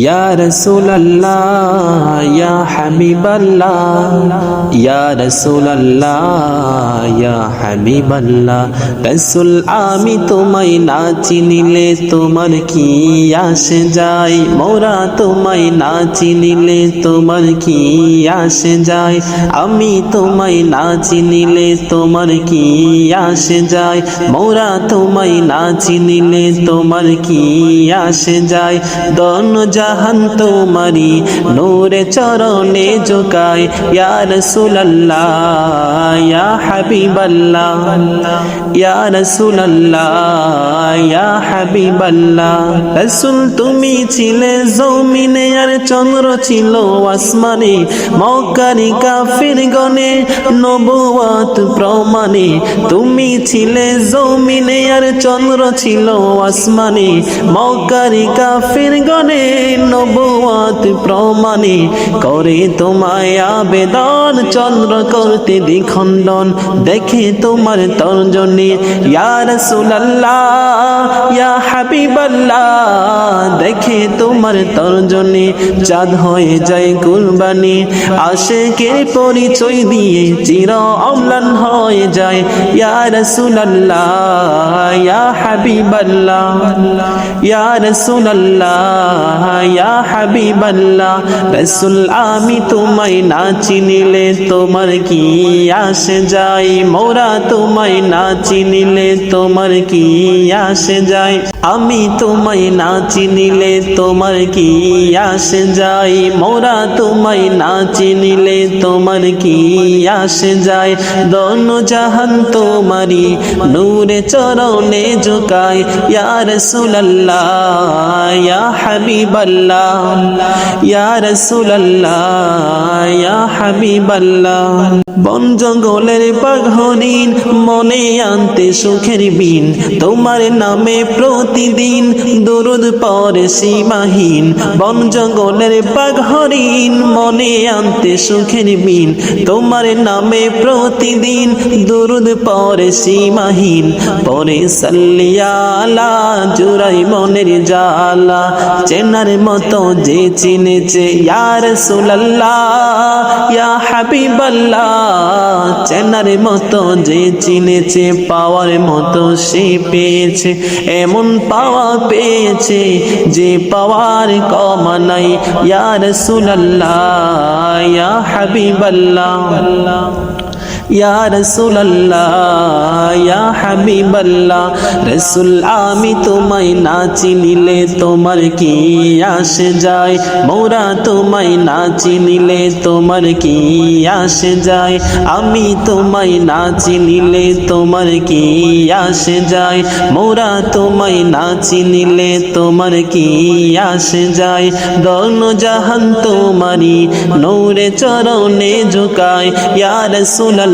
ইয়া রাসূলুল্লাহ, ইয়া হাবিবাল্লাহ, ইয়া রাসূলুল্লাহ, ইয়া হাবিবাল্লাহ। রাসূল, আমি তোমায় না চিনিলে তোমার কি আসে যায়? মোরা তোমায় না চিনিলে তোমার কি আসে যায়? আমি তোমায় না চিনিলে তোমার কি আসে যায়? মোরা তোমায় না চিনিলে তোমার কি আসে যায়? দন জাহান তোমারি নূরে চরণে জোকায় ইয়া রাসূলুল্লাহ, ইয়া হাবিবাল্লাহ, ইয়া রাসূলুল্লাহ, ইয়া তুমি ছিলে জমিনে, আর চন্দ্র ছিল আসমানে, মক্কারি কাফির গনে নবুয়াত প্রমাণে। তুমি ছিলে জমিনে, আর চন্দ্র ছিল আসমানে, মক্কারি কাফির গনে নবুয়াত প্রমাণে করে তোমায় আবেদন। চন্দ্র করতে দ্বিখণ্ডন দেখে তোমার তর্জনী। ইয়া রাসূলুল্লাহ, ইয়া হাবিবাল্লাহ, দেখে তোমার তর্জনী। চাঁদ হয়ে যায় কুরবানি আশেকের পরিচয় দিয়ে চির অম্লান হয়ে যায়। ইয়া রাসূলুল্লাহ, ইয়া হাবিবাল্লাহ, ইয়া রাসূলুল্লাহ ইয়া হাবিবাল্লাহ, রাসূল, আমি তোমায় না চিনিলে তোমার কি আসে যায়? মোরা তোমায় না চিনিলে তোমার কি আসে যায়? আমি তোমায় না চিনিলে তোমার কি আসে যায়? মোরা তোমায় না চিনিলে তোমার কি আসে দন জাহান তোমারি নূরে চরণে ঝুকায়, ইয়া রাসূলুল্লাহ, ইয়া বন জঙ্গলের বাঘহরিণ মনে আনতে সুখের বিন। তোমার নামে প্রতিদিন দরুদ পরে সীমাহীন। বন জঙ্গলের বাঘহরিণ মনে আনতে সুখের বিন। তোমার নামে প্রতিদিন দরুদ পরে সীমাহীন। পরে সাল্লিয়ালা জুরাই মনের জালা চেনার মতো যে চিনেছে ইয়ার ইয়া হাবিবাল্লাহ, চেনার মতো যে চিনেছে, পাওয়ার মতো সে পেয়েছে, এমন পাওয়া পেয়েছে যে পাওয়ার কমা নাই। ইয়ার সুলাল্লাহ ইয়া হাবিবাল্লাহ। ইয়া রাসূলুল্লাহ, ইয়া হাবিবাল্লাহ, রাসূল আমি তোমায় না চিনিলে তোমার কি আসে যায়? মোরা তোমায় না চিনিলে তোমার কি আসে যায়? আমি তোমায় না চিনিলে তোমার কি আসে যায়? মোরা তোমায় না চিনিলে তোমার কি আসে যায়? দন জাহান তোমারি নূরে চরণে ঝুকায়, ইয়া